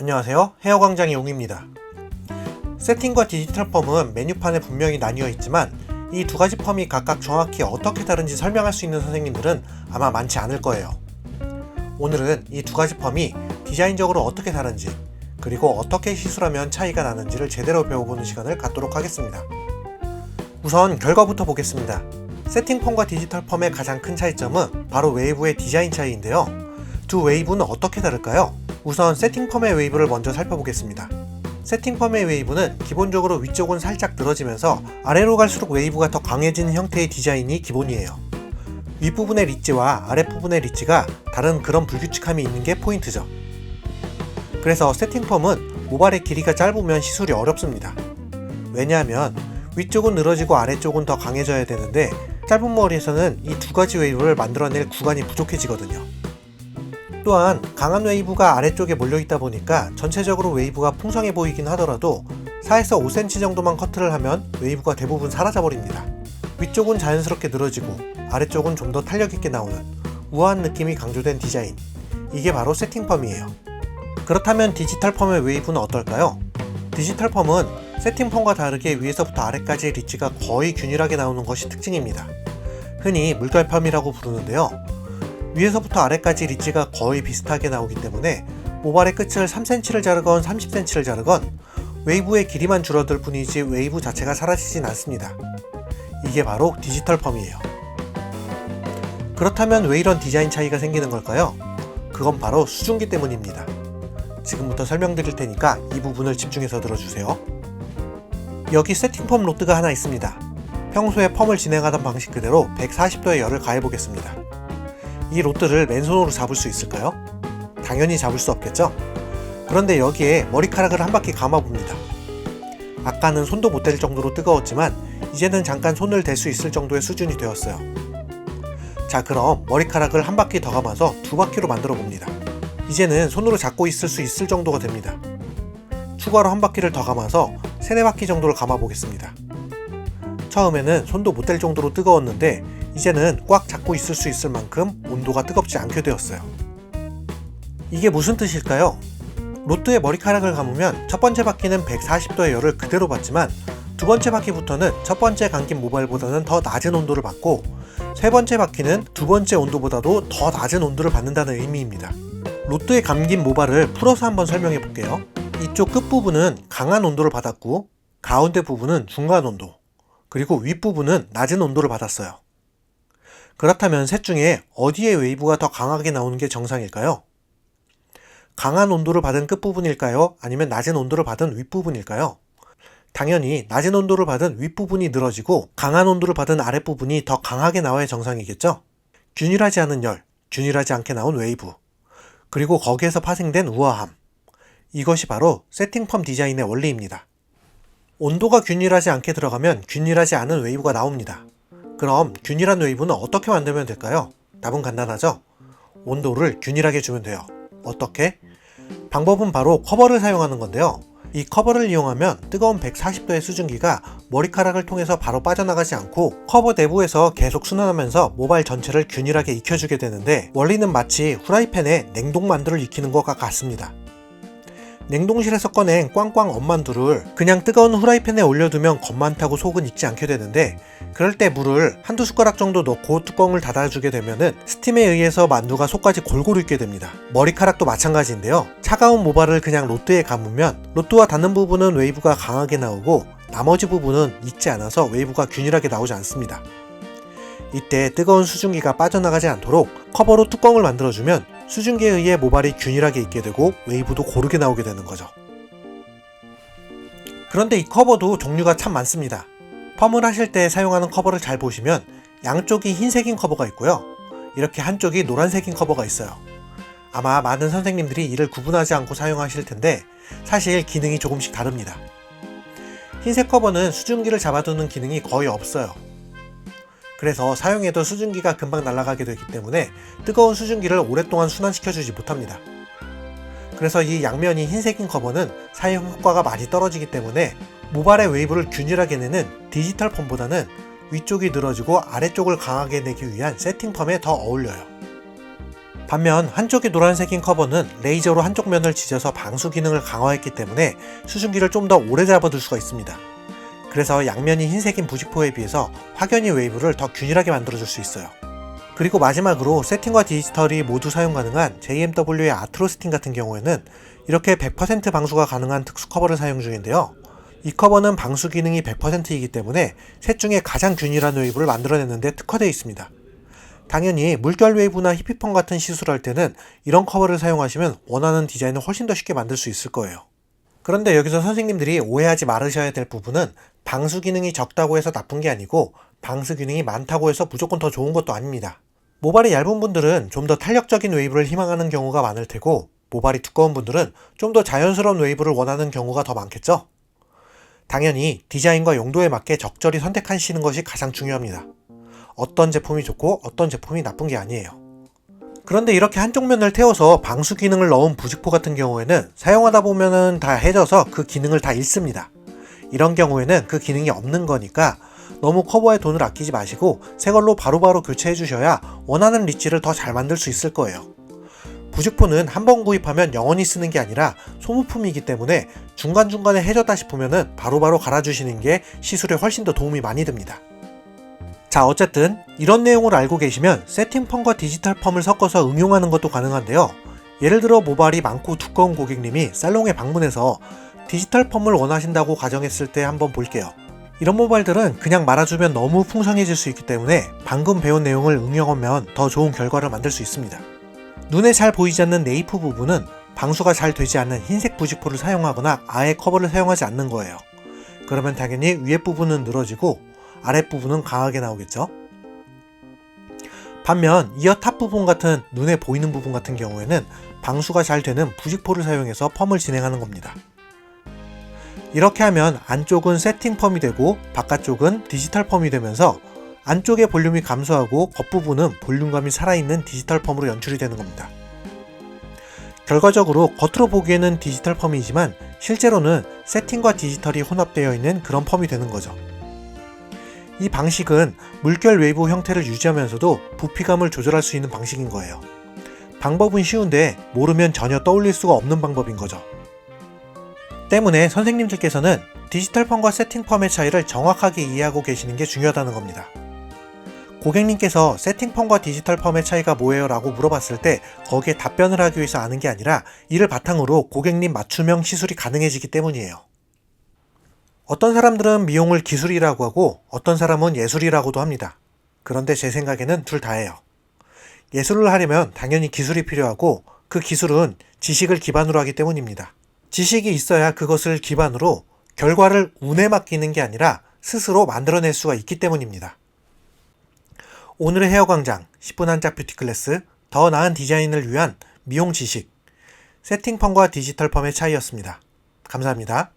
안녕하세요. 헤어광장의 용입니다. 세팅과 디지털 펌은 메뉴판에 분명히 나뉘어 있지만 이 두 가지 펌이 각각 정확히 어떻게 다른지 설명할 수 있는 선생님들은 아마 많지 않을 거예요. 오늘은 이 두 가지 펌이 디자인적으로 어떻게 다른지 그리고 어떻게 시술하면 차이가 나는지를 제대로 배워보는 시간을 갖도록 하겠습니다. 우선 결과부터 보겠습니다. 세팅 펌과 디지털 펌의 가장 큰 차이점은 바로 웨이브의 디자인 차이인데요. 두 웨이브는 어떻게 다를까요? 우선 세팅 펌의 웨이브를 먼저 살펴보겠습니다. 세팅 펌의 웨이브는 기본적으로 위쪽은 살짝 늘어지면서 아래로 갈수록 웨이브가 더 강해지는 형태의 디자인이 기본이에요. 윗부분의 리치와 아랫부분의 리치가 다른 그런 불규칙함이 있는 게 포인트죠. 그래서 세팅 펌은 모발의 길이가 짧으면 시술이 어렵습니다. 왜냐하면 위쪽은 늘어지고 아래쪽은 더 강해져야 되는데 짧은 머리에서는 이 두 가지 웨이브를 만들어낼 구간이 부족해지거든요. 또한 강한 웨이브가 아래쪽에 몰려있다 보니까 전체적으로 웨이브가 풍성해 보이긴 하더라도 4에서 5cm 정도만 커트를 하면 웨이브가 대부분 사라져버립니다. 위쪽은 자연스럽게 늘어지고 아래쪽은 좀 더 탄력있게 나오는 우아한 느낌이 강조된 디자인. 이게 바로 세팅 펌이에요. 그렇다면 디지털 펌의 웨이브는 어떨까요? 디지털 펌은 세팅 펌과 다르게 위에서부터 아래까지 리치가 거의 균일하게 나오는 것이 특징입니다. 흔히 물결 펌이라고 부르는데요. 위에서부터 아래까지 리치가 거의 비슷하게 나오기 때문에 모발의 끝을 3cm를 자르건 30cm를 자르건 웨이브의 길이만 줄어들 뿐이지 웨이브 자체가 사라지진 않습니다. 이게 바로 디지털 펌이에요. 그렇다면 왜 이런 디자인 차이가 생기는 걸까요? 그건 바로 수증기 때문입니다. 지금부터 설명드릴 테니까 이 부분을 집중해서 들어주세요. 여기 세팅 펌 로드가 하나 있습니다. 평소에 펌을 진행하던 방식 그대로 140도의 열을 가해보겠습니다. 이 로드를 맨손으로 잡을 수 있을까요? 당연히 잡을 수 없겠죠? 그런데 여기에 머리카락을 한 바퀴 감아봅니다. 아까는 손도 못 댈 정도로 뜨거웠지만 이제는 잠깐 손을 댈 수 있을 정도의 수준이 되었어요. 자 그럼 머리카락을 한 바퀴 더 감아서 두 바퀴로 만들어 봅니다. 이제는 손으로 잡고 있을 수 있을 정도가 됩니다. 추가로 한 바퀴를 더 감아서 세네 바퀴 정도를 감아 보겠습니다. 처음에는 손도 못 댈 정도로 뜨거웠는데 이제는 꽉 잡고 있을 수 있을 만큼 온도가 뜨겁지 않게 되었어요. 이게 무슨 뜻일까요? 로또의 머리카락을 감으면 첫 번째 바퀴는 140도의 열을 그대로 받지만 두 번째 바퀴부터는 첫 번째 감긴 모발보다는 더 낮은 온도를 받고 세 번째 바퀴는 두 번째 온도보다도 더 낮은 온도를 받는다는 의미입니다. 로또에 감긴 모발을 풀어서 한번 설명해 볼게요. 이쪽 끝부분은 강한 온도를 받았고 가운데 부분은 중간 온도 그리고 윗부분은 낮은 온도를 받았어요. 그렇다면 셋 중에 어디에 웨이브가 더 강하게 나오는 게 정상일까요? 강한 온도를 받은 끝부분일까요? 아니면 낮은 온도를 받은 윗부분일까요? 당연히 낮은 온도를 받은 윗부분이 늘어지고 강한 온도를 받은 아랫부분이 더 강하게 나와야 정상이겠죠? 균일하지 않은 열, 균일하지 않게 나온 웨이브, 그리고 거기에서 파생된 우아함. 이것이 바로 세팅 펌 디자인의 원리입니다. 온도가 균일하지 않게 들어가면 균일하지 않은 웨이브가 나옵니다. 그럼 균일한 웨이브는 어떻게 만들면 될까요? 답은 간단하죠? 온도를 균일하게 주면 돼요. 어떻게? 방법은 바로 커버를 사용하는 건데요. 이 커버를 이용하면 뜨거운 140도의 수증기가 머리카락을 통해서 바로 빠져나가지 않고 커버 내부에서 계속 순환하면서 모발 전체를 균일하게 익혀주게 되는데 원리는 마치 후라이팬에 냉동 만두를 익히는 것과 같습니다. 냉동실에서 꺼낸 꽝꽝 엄만두를 그냥 뜨거운 후라이팬에 올려두면 겉만 타고 속은 익지 않게 되는데 그럴 때 물을 한두 숟가락 정도 넣고 뚜껑을 닫아주게 되면은 스팀에 의해서 만두가 속까지 골고루 익게 됩니다. 머리카락도 마찬가지인데요. 차가운 모발을 그냥 로트에 감으면 로트와 닿는 부분은 웨이브가 강하게 나오고 나머지 부분은 익지 않아서 웨이브가 균일하게 나오지 않습니다. 이때 뜨거운 수증기가 빠져나가지 않도록 커버로 뚜껑을 만들어주면 수증기에 의해 모발이 균일하게 익게 되고 웨이브도 고르게 나오게 되는 거죠. 그런데 이 커버도 종류가 참 많습니다. 펌을 하실 때 사용하는 커버를 잘 보시면 양쪽이 흰색인 커버가 있고요. 이렇게 한쪽이 노란색인 커버가 있어요. 아마 많은 선생님들이 이를 구분하지 않고 사용하실 텐데 사실 기능이 조금씩 다릅니다. 흰색 커버는 수증기를 잡아두는 기능이 거의 없어요. 그래서 사용해도 수증기가 금방 날아가게 되기 때문에 뜨거운 수증기를 오랫동안 순환시켜주지 못합니다. 그래서 이 양면이 흰색인 커버는 사용 효과가 많이 떨어지기 때문에 모발의 웨이브를 균일하게 내는 디지털 펌보다는 위쪽이 늘어지고 아래쪽을 강하게 내기 위한 세팅 펌에 더 어울려요. 반면 한쪽이 노란색인 커버는 레이저로 한쪽 면을 지져서 방수 기능을 강화했기 때문에 수증기를 좀 더 오래 잡아둘 수가 있습니다. 그래서 양면이 흰색인 부직포에 비해서 확연히 웨이브를 더 균일하게 만들어줄 수 있어요. 그리고 마지막으로 세팅과 디지털이 모두 사용 가능한 JMW의 아트로스팅 같은 경우에는 이렇게 100% 방수가 가능한 특수 커버를 사용 중인데요. 이 커버는 방수 기능이 100%이기 때문에 셋 중에 가장 균일한 웨이브를 만들어내는데 특화되어 있습니다. 당연히 물결 웨이브나 히피펑 같은 시술할 때는 이런 커버를 사용하시면 원하는 디자인을 훨씬 더 쉽게 만들 수 있을 거예요. 그런데 여기서 선생님들이 오해하지 말으셔야 될 부분은 방수 기능이 적다고 해서 나쁜 게 아니고 방수 기능이 많다고 해서 무조건 더 좋은 것도 아닙니다. 모발이 얇은 분들은 좀 더 탄력적인 웨이브를 희망하는 경우가 많을 테고 모발이 두꺼운 분들은 좀 더 자연스러운 웨이브를 원하는 경우가 더 많겠죠? 당연히 디자인과 용도에 맞게 적절히 선택하시는 것이 가장 중요합니다. 어떤 제품이 좋고 어떤 제품이 나쁜 게 아니에요. 그런데 이렇게 한쪽 면을 태워서 방수 기능을 넣은 부직포 같은 경우에는 사용하다 보면은 다 해져서 그 기능을 다 잃습니다. 이런 경우에는 그 기능이 없는 거니까 너무 커버에 돈을 아끼지 마시고 새 걸로 바로바로 교체해 주셔야 원하는 리치를 더 잘 만들 수 있을 거예요. 부직포는 한 번 구입하면 영원히 쓰는 게 아니라 소모품이기 때문에 중간중간에 해졌다 싶으면은 바로바로 갈아주시는 게 시술에 훨씬 더 도움이 많이 됩니다. 자, 어쨌든 이런 내용을 알고 계시면 세팅 펌과 디지털 펌을 섞어서 응용하는 것도 가능한데요. 예를 들어 모발이 많고 두꺼운 고객님이 살롱에 방문해서 디지털 펌을 원하신다고 가정했을 때 한번 볼게요. 이런 모발들은 그냥 말아주면 너무 풍성해질 수 있기 때문에 방금 배운 내용을 응용하면 더 좋은 결과를 만들 수 있습니다. 눈에 잘 보이지 않는 네이프 부분은 방수가 잘 되지 않는 흰색 부직포를 사용하거나 아예 커버를 사용하지 않는 거예요. 그러면 당연히 위에 부분은 늘어지고 아랫부분은 강하게 나오겠죠. 반면 이어 탑 부분 같은 눈에 보이는 부분 같은 경우에는 방수가 잘 되는 부직포를 사용해서 펌을 진행하는 겁니다. 이렇게 하면 안쪽은 세팅 펌이 되고 바깥쪽은 디지털 펌이 되면서 안쪽의 볼륨이 감소하고 겉부분은 볼륨감이 살아있는 디지털 펌으로 연출이 되는 겁니다. 결과적으로 겉으로 보기에는 디지털 펌이지만 실제로는 세팅과 디지털이 혼합되어 있는 그런 펌이 되는 거죠. 이 방식은 물결 웨이브 형태를 유지하면서도 부피감을 조절할 수 있는 방식인 거예요. 방법은 쉬운데 모르면 전혀 떠올릴 수가 없는 방법인 거죠. 때문에 선생님들께서는 디지털 펌과 세팅 펌의 차이를 정확하게 이해하고 계시는 게 중요하다는 겁니다. 고객님께서 세팅 펌과 디지털 펌의 차이가 뭐예요? 라고 물어봤을 때 거기에 답변을 하기 위해서 아는 게 아니라 이를 바탕으로 고객님 맞춤형 시술이 가능해지기 때문이에요. 어떤 사람들은 미용을 기술이라고 하고 어떤 사람은 예술이라고도 합니다. 그런데 제 생각에는 둘 다예요. 예술을 하려면 당연히 기술이 필요하고 그 기술은 지식을 기반으로 하기 때문입니다. 지식이 있어야 그것을 기반으로 결과를 운에 맡기는 게 아니라 스스로 만들어낼 수가 있기 때문입니다. 오늘의 헤어 광장 10분 한짝 뷰티 클래스 더 나은 디자인을 위한 미용 지식 세팅펌과 디지털 펌의 차이였습니다. 감사합니다.